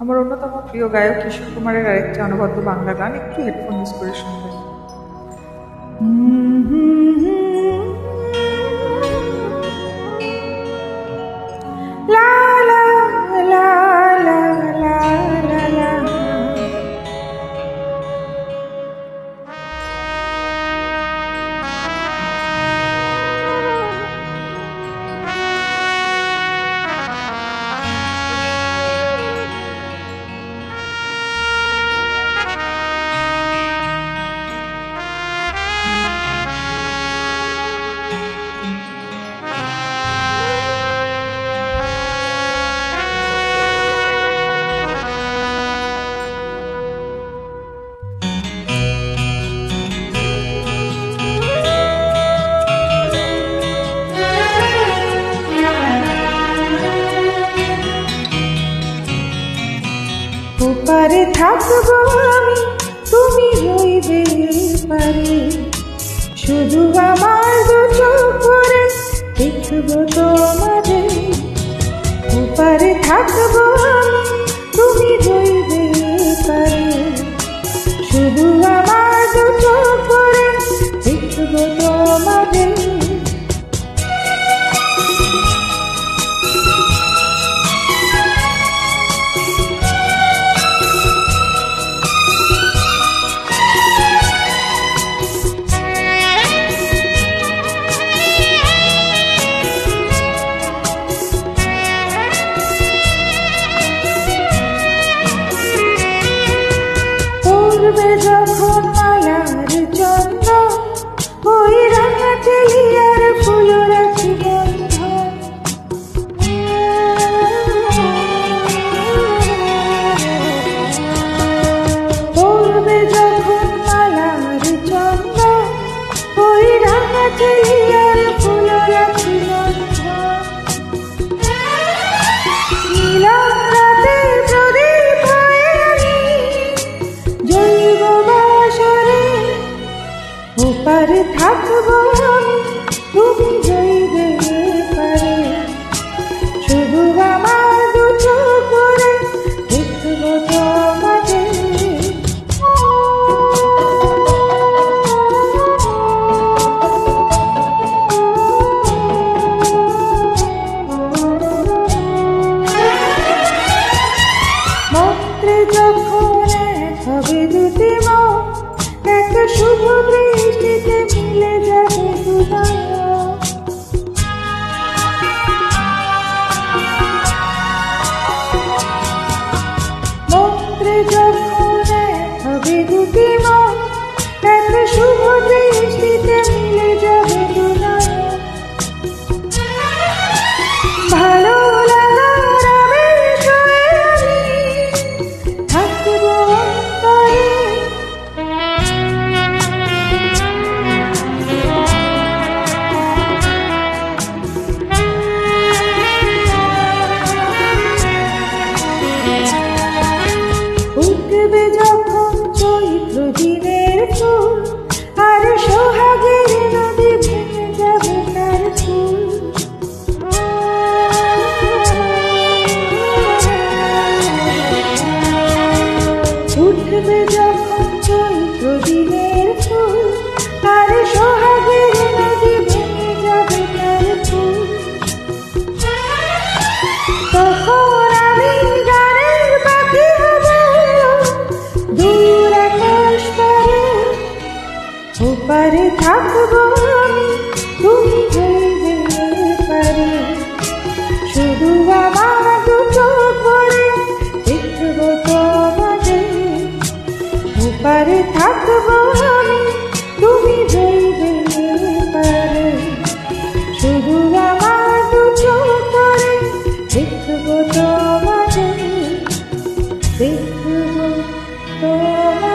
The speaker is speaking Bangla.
আমার অন্যতম প্রিয় গায়ক কিশোর কুমারের আরেকটি অনবদ্য বাংলা গান, একটু হেডফোন ইউজ করে শুনবেন। ওপারে থাকব আমি তুমি রইবে পারে শুধু আমার দু করে দেখব তোমারে পূর্বে যখন মালার জন্য ওই রাঙা চেলিয়ার ফুল রাখি যখন ওপারে থাকব আমি তুমি যখন হবে দুটি মন ওপারে থাকব আমি, তুমি হইবে পারে। শুধু আমার দু চোখ ভরে দেখব তোমাকে ওপারে থাকব আমি, তুমি হইবে পারে। শুধু আমার দু চোখ ভরে দেখব তোমাকে দেখব তোমাকে